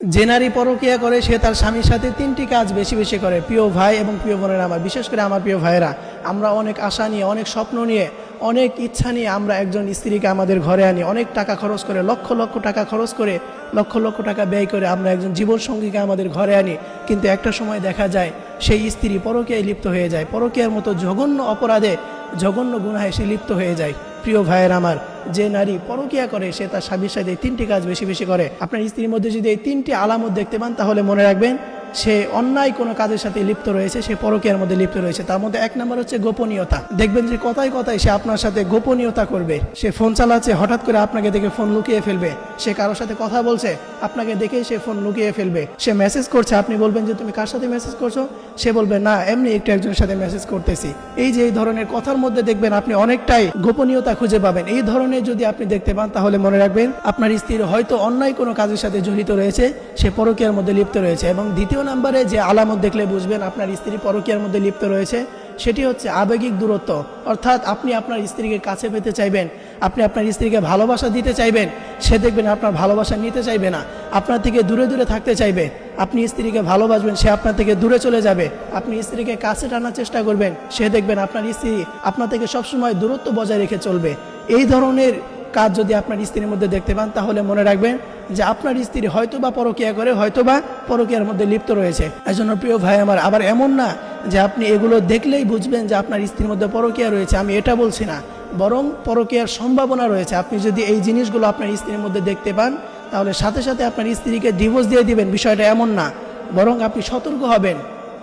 যে নারী পরকিয়া করে, সে তার স্বামীর সাথে তিনটি কাজ বেশি বেশি করে। প্রিয় ভাই এবং প্রিয় বোনেরা আমার, বিশেষ করে আমার প্রিয় ভাইয়েরা, আমরা অনেক আশা নিয়ে, অনেক স্বপ্ন নিয়ে, অনেক ইচ্ছা নিয়ে আমরা একজন স্ত্রীকে আমাদের ঘরে আনি। অনেক টাকা খরচ করে, লক্ষ লক্ষ টাকা খরচ করে, লক্ষ লক্ষ টাকা ব্যয় করে আমরা একজন জীবনসঙ্গীকে আমাদের ঘরে আনি। কিন্তু একটা সময় দেখা যায়, সেই স্ত্রী পরকীয়ায় লিপ্ত হয়ে যায়। পরকীয়ার মতো জঘন্য অপরাধে জঘন্য গুনাহে সে লিপ্ত হয়ে যায়। প্রিয় ভাইয়ের আমার, যে নারী পরকিয়া করে, সে তার স্বামীর সাথে তিনটি কাজ বেশি বেশি করে। আপনার স্ত্রীর মধ্যে যদি এই তিনটি আলামত দেখতে পান, তাহলে মনে রাখবেন সে অন্যায় কোনো কাজের সাথে লিপ্ত রয়েছে, সে পরকিয়ার মধ্যে লিপ্ত রয়েছে। তার মধ্যে এক নম্বর হচ্ছে গোপনীয়তা। দেখবেন যে কথায় কথায় সে আপনার সাথে গোপনীয়তা করবে। সে ফোন চালাচ্ছে, হঠাৎ করে আপনাকে দেখে ফোন লুকিয়ে ফেলবে। সে কারোর সাথে কথা বলছে, আপনাকে দেখেই সে ফোন লুকিয়ে ফেলবে। সে মেসেজ করছে, আপনি বলবেন যে, তুমি কার সাথে মেসেজ করছ? সে বলবে, না, এমনি একটু একজনের সাথে মেসেজ করতেছি। এই যে এই ধরনের কথার মধ্যে দেখবেন আপনি অনেকটাই গোপনীয়তা খুঁজে পাবেন। এই ধরনের যদি আপনি দেখতে পান, তাহলে মনে রাখবেন, আপনার স্ত্রীর হয়তো অন্যায় কোনো কাজের সাথে জড়িত রয়েছে, সে পরকীয়ার মধ্যে লিপ্ত রয়েছে এবং দ্বিতীয় নম্বরে যে আলামত দেখলে বুঝবেন আপনার স্ত্রী পরকীয়ার মধ্যে লিপ্ত রয়েছে, সেটি হচ্ছে আবেগিক দূরত্ব। অর্থাৎ আপনি আপনার স্ত্রীকে কাছে পেতে চাইবেন, আপনি আপনার স্ত্রীকে ভালোবাসা দিতে চাইবেন, সে দেখবেন আপনার ভালোবাসা নিতে চাইবে না, আপনার থেকে দূরে দূরে থাকতে চাইবে। আপনি স্ত্রীকে ভালোবাসবেন, সে আপনার থেকে দূরে চলে যাবে। আপনি স্ত্রীকে কাছে টানার চেষ্টা করবেন, সে দেখবেন আপনার স্ত্রী আপনার থেকে সবসময় দূরত্ব বজায় রেখে চলবে। এই ধরনের কাজ যদি আপনার স্ত্রীর মধ্যে দেখতে পান, তাহলে মনে রাখবেন যে আপনার স্ত্রী হয়তো বা পরকিয়া করে হয়তো বা পরকিয়ার মধ্যে লিপ্ত রয়েছে। এজন্য প্রিয় ভাই আমার, আবার এমন না যে আপনি এগুলো দেখলেই বুঝবেন যে আপনার স্ত্রীর মধ্যে পরকিয়া রয়েছে। আমি এটা বলছি না। বরং পরকিয়ার সম্ভাবনা রয়েছে। আপনি যদি এই জিনিসগুলো আপনার স্ত্রীর মধ্যে দেখতে পান, তাহলে সাথে সাথে আপনার স্ত্রীকে ডিভোর্স দিয়ে দিবেন। বিষয়টা এমন না। বরং আপনি সতর্ক হবেন।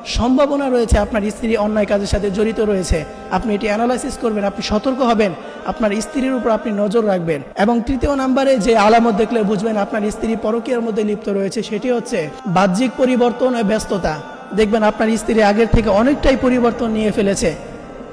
সম্ভাবনা রয়েছে আপনার স্ত্রী অন্যায় কাজের সাথে জড়িত রয়েছে। আপনি এটি অ্যানালাইসিস করবেন, আপনি সতর্ক হবেন, আপনার স্ত্রীর উপর আপনি নজর রাখবেন। এবং তৃতীয় নাম্বারে যে আলামত দেখলে বুঝবেন আপনার স্ত্রী পরকীয়ার মধ্যে লিপ্ত রয়েছে, সেটি হচ্ছে বাহ্যিক পরিবর্তন ও ব্যস্ততা। দেখবেন আপনার স্ত্রী আগের থেকে অনেকটাই পরিবর্তন নিয়ে ফেলেছে।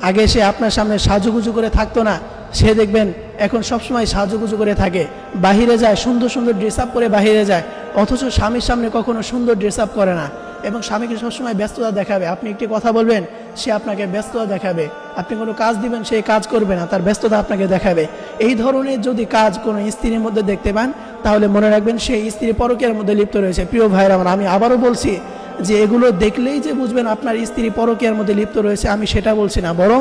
আগে সে আপনার সামনে সাজুগুজু করে থাকতো না, সে দেখবেন এখন সবসময় সাজুগুজু করে থাকে। বাহিরে যায়, সুন্দর সুন্দর ড্রেস আপ করে বাহিরে যায়, অথচ স্বামীর সামনে কখনো সুন্দর ড্রেস আপ করে না। এবং স্বামীকে সবসময় ব্যস্ততা দেখাবে। আপনি একটি কথা বলবেন, সে আপনাকে ব্যস্ততা দেখাবে। আপনি কোনো কাজ দিবেন, সে কাজ করবে না, তার ব্যস্ততা আপনাকে দেখাবে। এই ধরনের যদি কাজ কোনো স্ত্রীর মধ্যে দেখতে পান, তাহলে মনে রাখবেন সেই স্ত্রী পরকের মধ্যে লিপ্ত রয়েছে। প্রিয় ভাইয়ের আমার, আমি আবারও বলছি যে এগুলো দেখলেই যে বুঝবেন আপনার স্ত্রী পরকীয়ার মধ্যে লিপ্ত রয়েছে, আমি সেটা বলছি না। বরং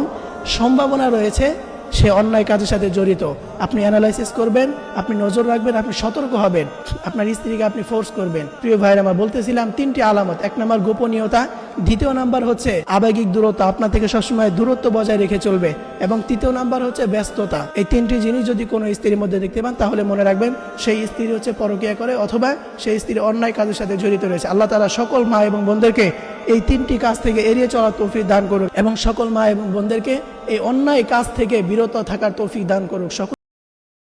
সম্ভাবনা রয়েছে সে অন্যায় কাজের সাথে জড়িত। আপনি অ্যানালাইসিস করবেন, আপনি নজর রাখবেন, আপনি সতর্ক হবেন। আপনার স্ত্রীকে আপনি ফোর্স করবেন। প্রিয় ভাইয়ের, আমার বলতেছিলাম তিনটি আলামত। এক নম্বর, গোপনীয়তা। দ্বিতীয় নাম্বার হচ্ছে, আবেগিক দূরত্ব আপনার থেকে সবসময় দূরত্ব বজায় রেখে চলবে। এবং তৃতীয় নাম্বার হচ্ছে ব্যস্ততা। এই তিনটি জিনিস যদি কোনো স্ত্রীর মধ্যে দেখতে পান, তাহলে মনে রাখবেন, সেই স্ত্রী হচ্ছে পরকীয়া করে অথবা সেই স্ত্রী অন্যায় কাজের সাথে জড়িত রয়েছে। আল্লাহ তালা সকল মা এবং বোনদেরকে এই তিনটি কাজ থেকে এড়িয়ে চলার তৌফিক দান করুন এবং সকল মা এবং বোনদেরকে এই অন্যায় কাজ থেকে বিরত থাকার তৌফিক দান করুক। সকল